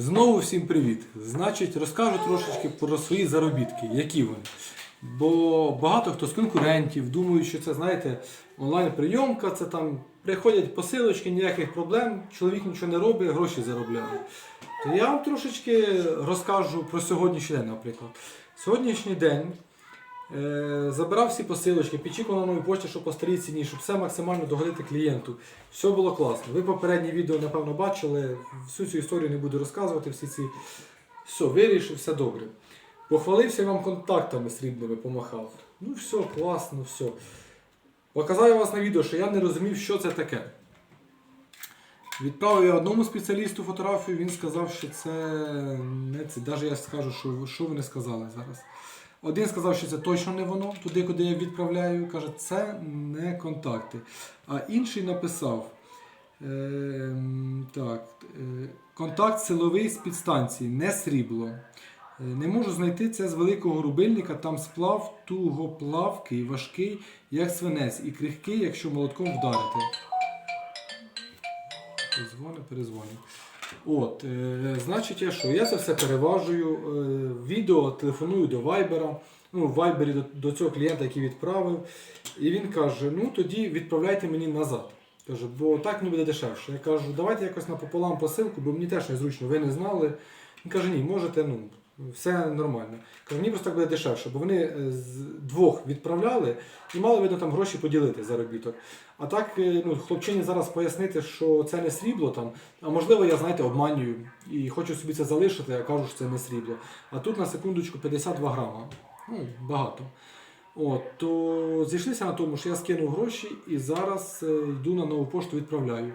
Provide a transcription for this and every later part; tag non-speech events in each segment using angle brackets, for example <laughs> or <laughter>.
Знову всім привіт! Значить, розкажу трошечки про свої заробітки, які вони. Бо багато хто з конкурентів думають, що це, знаєте, онлайн-прийомка, це там приходять посилочки, ніяких проблем, чоловік нічого не робить, гроші заробляє. То я вам трошечки розкажу про сьогоднішній день, наприклад. Сьогоднішній день забирав всі посилочки, підчікував на новій пошті, щоб по старій ціні, щоб все максимально догодити клієнту. Все було класно. Ви попереднє відео, напевно, бачили. Всю цю історію не буду розказувати, всі ці. Все, вирішив, все добре. Похвалився вам контактами срібними, помахав. Ну все, класно, все. Показав я вас на відео, що я не розумів, що це таке. Відправив я одному спеціалісту фотографію, він сказав, що це не це. Навіть я скажу, що, що вони сказали зараз. Один сказав, що це точно не воно, туди, куди я відправляю. Каже, це не контакти. А інший написав. Е, так, е, контакт силовий з підстанції, не срібло. Е, Не можу знайти це з великого рубильника, там сплав тугоплавкий, важкий, як свинець, і крихкий, якщо молотком вдарити. Дзвони, перезвоню. От, е, значить, я що? Я це все переважую. Е, відео телефоную до Viber. Ну, в Viber до, до цього клієнта, який відправив. І він каже: ну тоді відправляйте мені назад. Каже, бо так мені буде дешевше. Я кажу, давайте якось напополам посилку, бо мені теж незручно, ви не знали. Він каже, ні, можете, ну, все нормально. Каже, мені просто так буде дешевше, бо вони е, з двох відправляли і мали видно там гроші поділити заробіток. А так, е, ну, хлопчині зараз пояснити, що це не срібло там, а можливо, я знаєте, обманюю і хочу собі це залишити, а кажу, що це не срібло. А тут на секундочку 52 грама. Ну, багато. От, то зійшлися на тому, що я скинув гроші і зараз е, йду на нову пошту відправляю.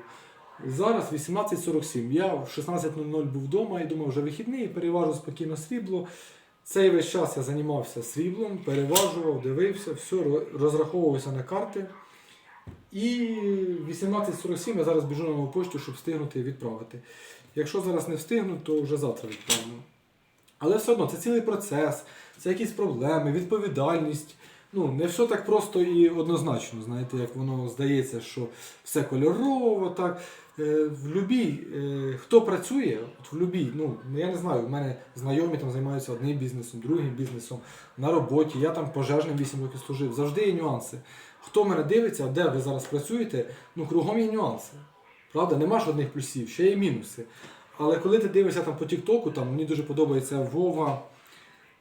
Зараз 18.47. Я в 16.00 був вдома і думав, вже вихідний, переважу спокійно срібло. Цей весь час я займався сріблом, переважував, дивився, все, розраховувався на карти. І 18.47 я зараз біжу на нову пошту, щоб встигнути відправити. Якщо зараз не встигну, то вже завтра відправлю. Але все одно це цілий процес, це якісь проблеми, відповідальність. Ну, не все так просто і однозначно, знаєте, як воно здається, що все кольорово, так. Е, В любій, е, хто працює, от в любій, ну я не знаю, у мене знайомі там займаються одним бізнесом, другим бізнесом, на роботі, я там пожежним 8 років служив. Завжди є нюанси. Хто мене дивиться, де ви зараз працюєте, ну кругом є нюанси. Правда, нема ж одних плюсів, ще є мінуси. Але коли ти дивишся там по Тіктоку, там мені дуже подобається Вова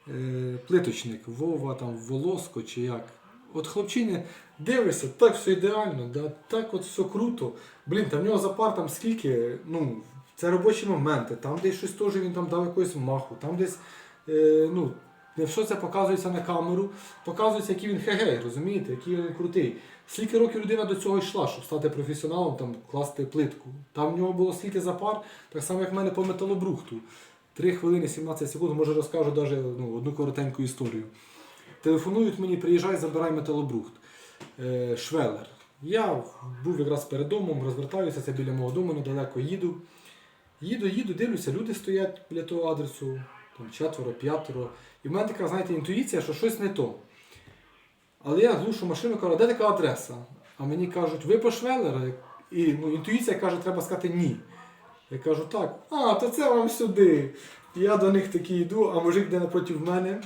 е, плиточник, Вова там Волоско чи як. От хлопчині дивишся, так все ідеально, да, так от все круто. Блін, там в нього запар там скільки, ну, це робочі моменти, там десь щось теж він там дав якусь маху, там десь, е, ну, все це показується на камеру, показується, який він хегей, розумієте, який він крутий. Скільки років людина до цього йшла, щоб стати професіоналом, там, класти плитку. Там в нього було скільки запар, так само, як в мене по металобрухту. 3 хвилини 17 секунд, може розкажу навіть ну, одну коротеньку історію. Телефонують мені, приїжджай, забирай металобрухт. Е, швелер. Я був якраз перед домом, розвертаюся, це біля мого дому, недалеко їду. Їду, їду, дивлюся, люди стоять біля того адресу, там четверо, п'ятеро. І в мене така, знаєте, інтуїція, що щось не то. Але я глушу машину, кажу, де така адреса? А мені кажуть, ви по Швелера? І ну, інтуїція каже, треба сказати ні. Я кажу, так, а, то це вам сюди. Я до них такий йду, а мужик йде напроти мене.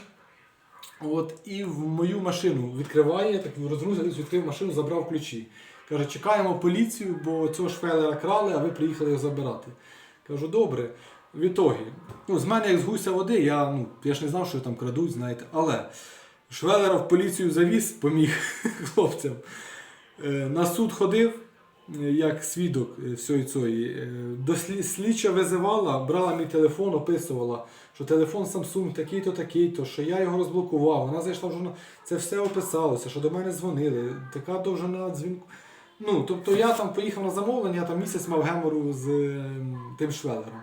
От, і в мою машину відкриває, так розгрузився, відкрив машину, забрав ключі. Каже, чекаємо поліцію, бо цього швелера крали, а ви приїхали його забирати. Кажу, добре. В ітогі, ну, з мене як з гуся води, я, ну, я ж не знав, що там крадуть, знаєте. Але Швелера в поліцію завіз, поміг <laughs> хлопцям. Е, На суд ходив, як свідок е, всієї цієї. Е, слідча визивала, брала мій телефон, описувала, що телефон Samsung такий-то, такий-то, що я його розблокував. Вона зайшла в журнал. Це все описалося, що до мене дзвонили, така довжина дзвінку. Ну, тобто я там поїхав на замовлення, я там місяць мав гемору з е, тим швелером.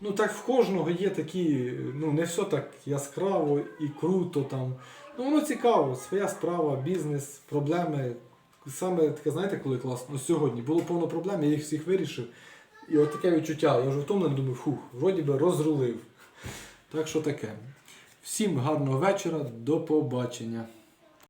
Ну так в кожного є такі, ну не все так яскраво і круто там. Ну воно цікаво, своя справа, бізнес, проблеми. Саме таке, знаєте, коли класно? Ну, сьогодні було повно проблем, я їх всіх вирішив. І от таке відчуття. Я вже втомлений думаю, фух, вроді би розрулив. Так що таке. Всім гарного вечора, до побачення.